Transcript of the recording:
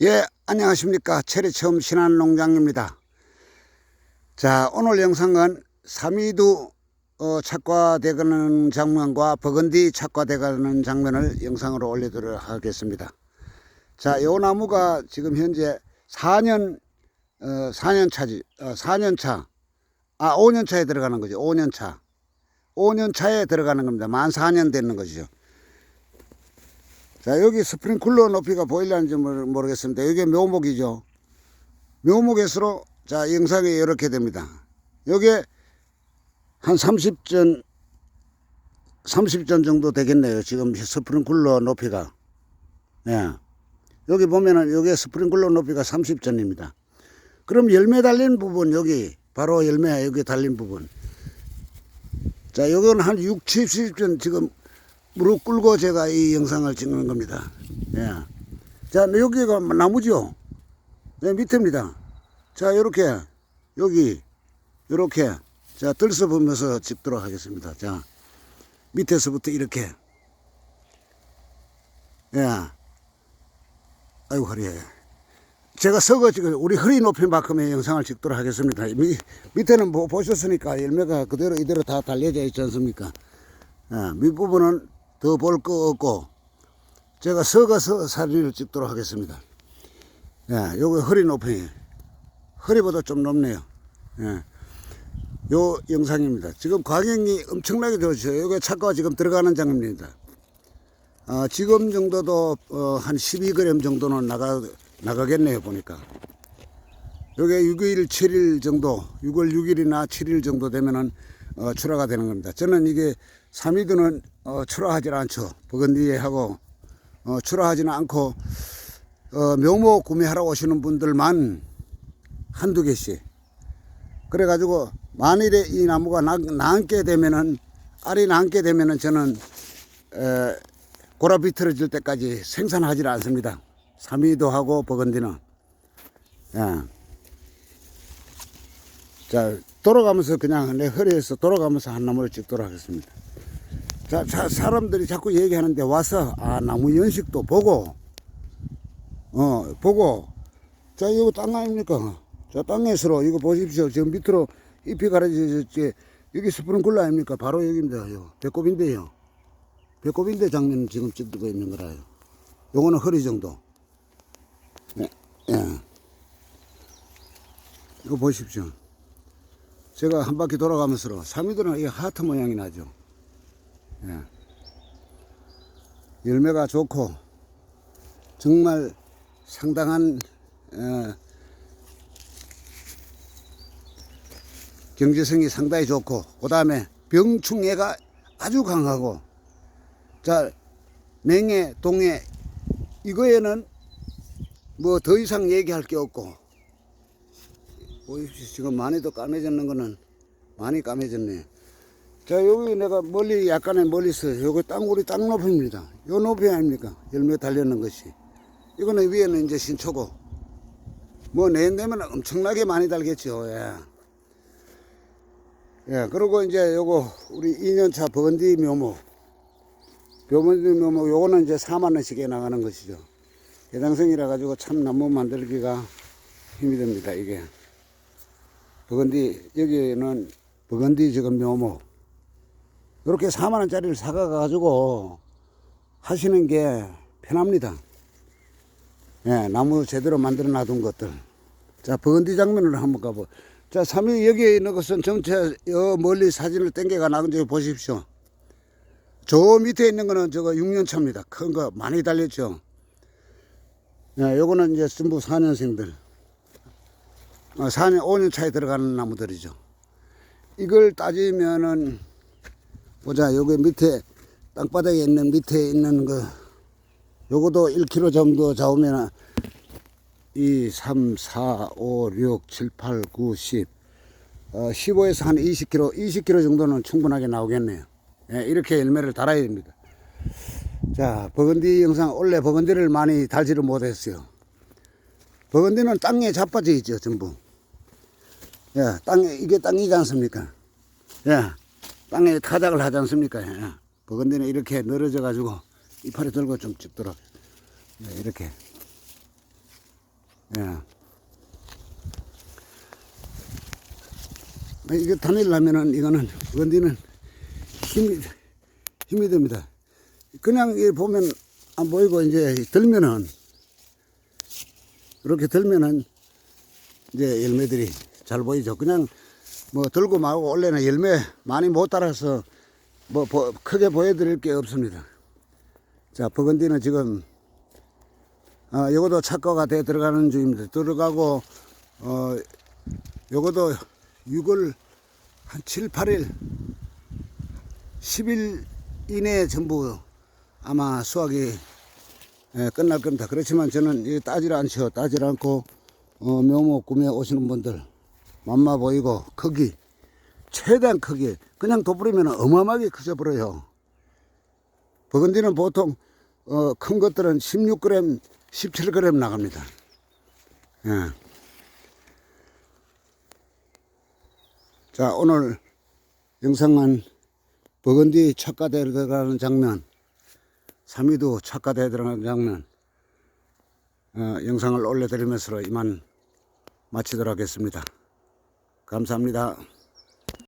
예, 안녕하십니까. 체리처음 신한농장입니다. 자, 오늘 영상은 삼이두 어, 착과되가는 장면과 버건디 착과되가는 장면을 영상으로 올리도록 하겠습니다. 자, 요 나무가 지금 현재 4년, 어, 4년 차지, 어, 4년 차, 아, 5년 차에 들어가는 거죠. 5년 차. 5년 차에 들어가는 겁니다. 만 4년 되는 것이죠. 자, 여기 스프링쿨러 높이가 보일는지 모르겠습니다. 여기 묘목이죠. 묘목에서로 자, 영상이 이렇게 됩니다. 여기에 한 30전, 30전 정도 되겠네요. 지금 스프링쿨러 높이가. 예. 여기 보면은 여기 스프링쿨러 높이가 30전입니다. 그럼 열매 달린 부분, 여기, 바로 열매 여기 달린 부분. 자, 요건 한 6, 70전 지금 무릎 꿇고 제가 이 영상을 찍는 겁니다. 예. 자, 여기가 나무죠? 네, 밑에입니다. 자, 요렇게, 여기, 요렇게, 자, 들서보면서 찍도록 하겠습니다. 자, 밑에서부터 이렇게. 예. 아이고, 허리에. 제가 서거 지금 우리 허리 높인 만큼의 영상을 찍도록 하겠습니다. 미, 밑에는 뭐 보셨으니까 열매가 그대로 이대로 다 달려져 있지 않습니까? 예, 밑부분은 더 볼 거 없고 제가 서가서 사진을 찍도록 하겠습니다. 예, 요거 허리 높이 허리보다 좀 높네요. 예. 요 영상입니다. 지금 가격이 엄청나게 들어있어요. 요게 차가 지금 들어가는 장입니다. 아, 지금 정도도 어, 한 12g 정도는 나가 나가겠네요 보니까. 요게 6일, 7일 정도, 6월 6일이나 7일 정도 되면은 어, 출하가 되는 겁니다. 저는 이게 삼이두는 어, 출하하지 않죠. 버건디하고 어, 출하하지는 않고 어, 묘목 구매하러 오시는 분들만 한두 개씩. 그래가지고 만일에 이 나무가 나, 남게 되면은 알이 남게 되면은 저는 에, 고라 비틀어질 때까지 생산하지 않습니다. 삼이도 하고 버건디는. 예. 자, 돌아가면서 그냥 내 허리에서 돌아가면서 한 나무를 찍도록 하겠습니다. 자, 자, 사람들이 자꾸 얘기하는데 와서, 아, 나무 연식도 보고, 어, 보고, 자, 이거 땅 아닙니까? 자, 땅에서로, 이거 보십시오. 지금 밑으로 잎이 가려졌지. 여기 스프링클러 아닙니까? 바로 여기입니다. 요. 배꼽인데요. 배꼽인데 장면 지금 찍고 있는 거라요. 요거는 허리 정도. 예, 예. 이거 보십시오. 제가 한 바퀴 돌아가면서 삼이들은 이 하트 모양이 나죠. 예. 열매가 좋고 정말 상당한 어, 경제성이 상당히 좋고 그 다음에 병충해가 아주 강하고 자 맹해 동해 이거에는 뭐 더 이상 얘기할 게 없고 보십시오. 지금 많이도 까매졌는 거는 많이 까매졌네. 자, 여기 내가 멀리, 약간의 멀리서, 요거 땅굴이 땅 높이입니다. 요 높이 아닙니까? 열매 달렸는 것이. 이거는 위에는 이제 신초고. 뭐, 내년 되면 엄청나게 많이 달겠죠. 예. 예, 그리고 이제 요거, 우리 2년차 버건디 묘목. 버건디 묘목, 요거는 이제 4만원씩에 나가는 것이죠. 개장성이라 가지고 참 나무 만들기가 힘이 듭니다, 이게. 버건디 여기는 버건디 지금 묘목 이렇게 4만 원짜리를 사가 가지고 하시는 게 편합니다. 예, 나무 제대로 만들어 놔둔 것들. 자, 버건디 장면을 한번 가보. 자, 3위 여기에 있는 것은 전체 여 멀리 사진을 땡겨가 나온 지 보십시오. 저 밑에 있는 거는 저거 6년 차입니다. 큰 거 많이 달렸죠. 예, 요거는 이제 전부 4년생들. 어, 4년, 5년 차에 들어가는 나무들이죠. 이걸 따지면은, 보자, 여기 밑에, 땅바닥에 있는 밑에 있는 거, 요것도 1kg 정도 잡으면, 2, 3, 4, 5, 6, 7, 8, 9, 10, 어, 15에서 한 20kg, 20kg 정도는 충분하게 나오겠네요. 예, 이렇게 열매를 달아야 됩니다. 자, 버건디 영상, 원래 버건디를 많이 달지를 못했어요. 버건디는 땅에 자빠져 있죠, 전부. 예, 땅에, 이게 땅이지 않습니까? 예, 땅에 타작을 하지 않습니까? 예. 버건디는 이렇게 늘어져 가지고 이파리 들고 좀 찍도록. 예, 이렇게. 예. 이게 다닐려면은 이거는 원디는 힘이 힘이 됩니다. 그냥 이 보면 안 보이고 이제 들면은 이렇게 들면은 이제 열매들이 잘 보이죠. 그냥 뭐 들고 말고 원래는 열매 많이 못 따라서 뭐 보- 크게 보여드릴 게 없습니다. 자, 버건디는 지금 아, 요것도 착과가 돼 들어가는 중입니다. 들어가고 어 요것도 6월 한 7, 8일 10일 이내에 전부 아마 수확이 예, 끝날 겁니다. 그렇지만 저는 이 따질 않죠. 따질 않고 어, 묘목 구매 오시는 분들 맛마 보이고 크기 최대한 크기 그냥 돋부리면 어마어마하게 커져 버려요. 버건디는 보통 어, 큰 것들은 16g, 17g 나갑니다. 예. 자 오늘 영상은 버건디 착가대 들어가는 장면, 삼위도 착가대 들어가는 장면 어, 영상을 올려드리면서 이만 마치도록 하겠습니다. 감사합니다.